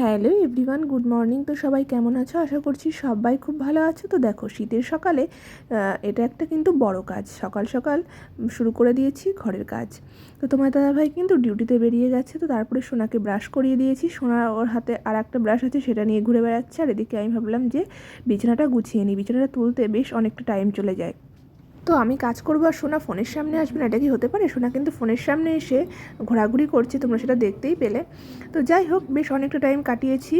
Hello everyone, good morning. তো সবাই কেমন আছো? আশা করছি সবাই খুব ভালো আছো। তো দেখো, শীতের সকালে এটা একটা কিন্তু বড় কাজ। সকাল সকাল শুরু করে দিয়েছি ঘরের কাজ। তো তোমার দাদাভাই কিন্তু ডিউটিতে বেরিয়ে গেছে। তো তারপরে সোনাকে ব্রাশ করিয়ে দিয়েছি। সোনা ওর হাতে আর একটা ব্রাশ আছে, সেটা নিয়ে ঘুরে বেড়াচ্ছে। আর এদিকে আমি ভাবলাম যে বিছানাটা গুছিয়ে নিই। বিছানাটা তুলতে বেশ অনেকটা টাইম চলে যায়। তো আমি কাজ করব আর সোনা ফোনের সামনে আসবে না, এটা কি হতে পারে? সোনা কিন্তু ফোনের সামনে এসে ঘোরাঘুরি করছে, তোমরা সেটা দেখতেই পেলে। তো যাই হোক, বেশ অনেকটা টাইম কাটিয়েছি।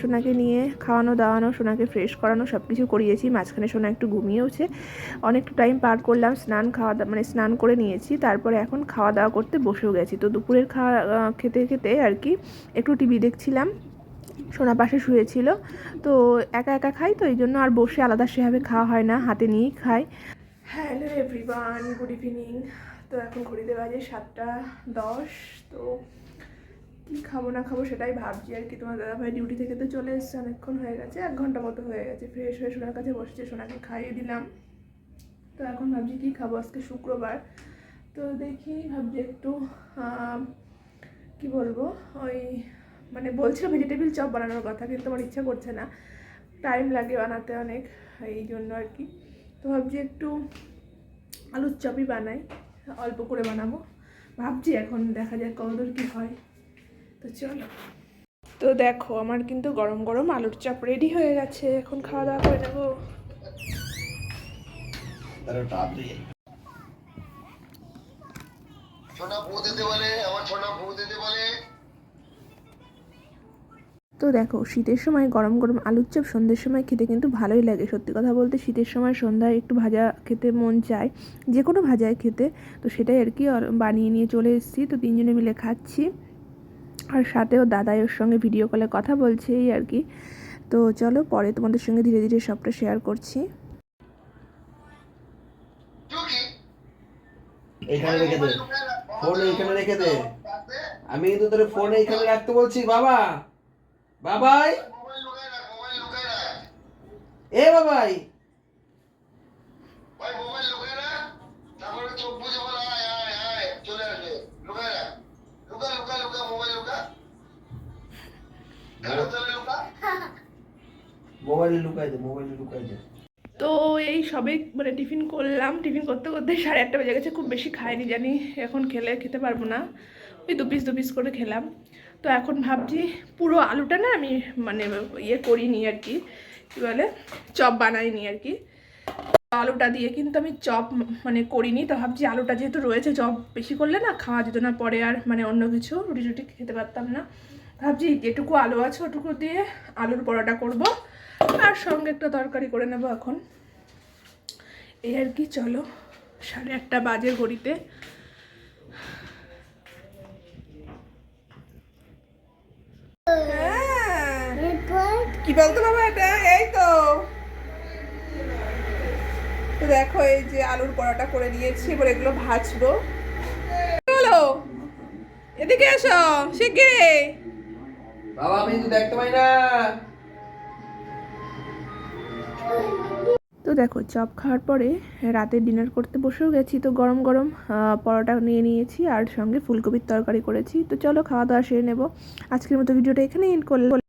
সোনাকে নিয়ে খাওয়ানো, দাওয়ানো, সোনাকে ফ্রেশ করানো সব কিছু করিয়েছি। মাঝখানে সোনা একটু ঘুমিয়েওছে। অনেকটা টাইম পার করলাম, স্নান খাওয়া মানে স্নান করে নিয়েছি। তারপরে এখন খাওয়া দাওয়া করতে বসেও গেছি। তো দুপুরের খাওয়া খেতে খেতে আর কি একটু টিভি দেখছিলাম। সোনা পাশে শুয়েছিল। তো একা একা খাই তো এই জন্য আর বসে আলাদা সেভাবে খাওয়া হয় না। হাতে নিয়েই খাই। Hello everyone, good evening. তো এখন ঘড়িতে বাজে সাতটা দশ, তো কী খাব না খাব সেটাই ভাবছি আর কি। তোমার দাদাভাই ডিউটি থেকে তো চলে এসছে, অনেকক্ষণ হয়ে গেছে, এক ঘণ্টা মতো হয়ে গেছে। ফ্রেশ হয়ে সোনার কাছে বসছে, সোনাকে খাইয়ে দিলাম। তো এখন ভাবছি কী খাব আজকে শুক্রবার। তো দেখি, ভাবছি একটু কি বলব, ওই মানে বলছিল ভেজিটেবিল চপ বানানোর কথা, কিন্তু আমার ইচ্ছা করছে না। টাইম লাগে বানাতে অনেক এই জন্য আর কি। ভাবছি একটু আলুর চপই বানাই, অল্প করে বানাবো। ভাবছি এখন দেখা যাক কতদূর কী হয়। তো চলো। তো দেখো, আমার কিন্তু গরম গরম আলুর চপ রেডি হয়ে গেছে। এখন খাওয়া দাওয়া করে নেব। ছোনা দিতে বলে, আমার ছোনা বউ দিতে বলে। তো দেখো, শীতের সময় গরম গরম আলুর চপ, সন্ধ্যের সময় খেতে কিন্তু ভালোই লাগে। সত্যি কথা বলতে শীতের সময় সন্ধ্যায় একটু ভাজা খেতে মন চায় যে কোনো ভাজায় খেতে। তো সেটাই আর কি বানিয়ে নিয়ে চলে এসেছি। তো তিনজনে মিলে খাচ্ছি। আর সাথেও দাদাই ওর সঙ্গে ভিডিও কলে কথা বলছে এই আর কি। তো চলো পরে তোমাদের সঙ্গে ধীরে ধীরে সবটা শেয়ার করছি। এখানে আমি কিন্তু তোর ফোন এইখানে রাখতে বলছি, বাবা। বাবাই। মোবাইল লুকায় রাখ মোবাইল লুকায় রাখ এ বাবাই মোবাইলে লুকাই দে মোবাইলে লুকাই দে। তো এই সবে মানে টিফিন করলাম। টিফিন করতে করতে সাড়ে আটটা বেজে গেছে। খুব বেশি খাইনি জানি। এখন খেলে খেতে পারব না। ওই দু পিস দু পিস করে খেলাম। তো এখন ভাবছি পুরো আলুটা না আমি মানে ইয়ে করিনি আর কি, কী বলে, চপ বানাইনি আর কি। আলুটা দিয়ে কিন্তু আমি চপ মানে করিনি, তো ভাবছি আলুটা যেহেতু রয়েছে, চপ বেশি করলে না খাওয়া যেত না, পরে আর মানে অন্য কিছু রুটি টুটি খেতে পারতাম না। ভাবছি যেটুকু আলু আছে ওটুকু দিয়ে আলুর পরোটা করব, আর সঙ্গে একটা তরকারি করে নেব এখন। এই আর কি, চলো সাড়ে আটটা বাজে ঘড়িতে। কি বলতো বাবা এটা? এই তো। তো দেখো এই যে আলুর পরোটা করে নিয়েছি এবার এগুলো ভাজবো। হলো? এদিকে এসো শিগগিরি বাবা আমি কিন্তু দেখতে পাই না। দেখো, চপ খাওয়ার পরে রাতে ডিনার করতে বসেও গেছি, তো গরম গরম পরোটা নিয়ে নিয়েছি আর সঙ্গে ফুলকপির তরকারি করেছি। তো চলো খাওয়া দাওয়া সেরে নেব। আজকের মতো ভিডিওটা এখানেই এন্ড করলে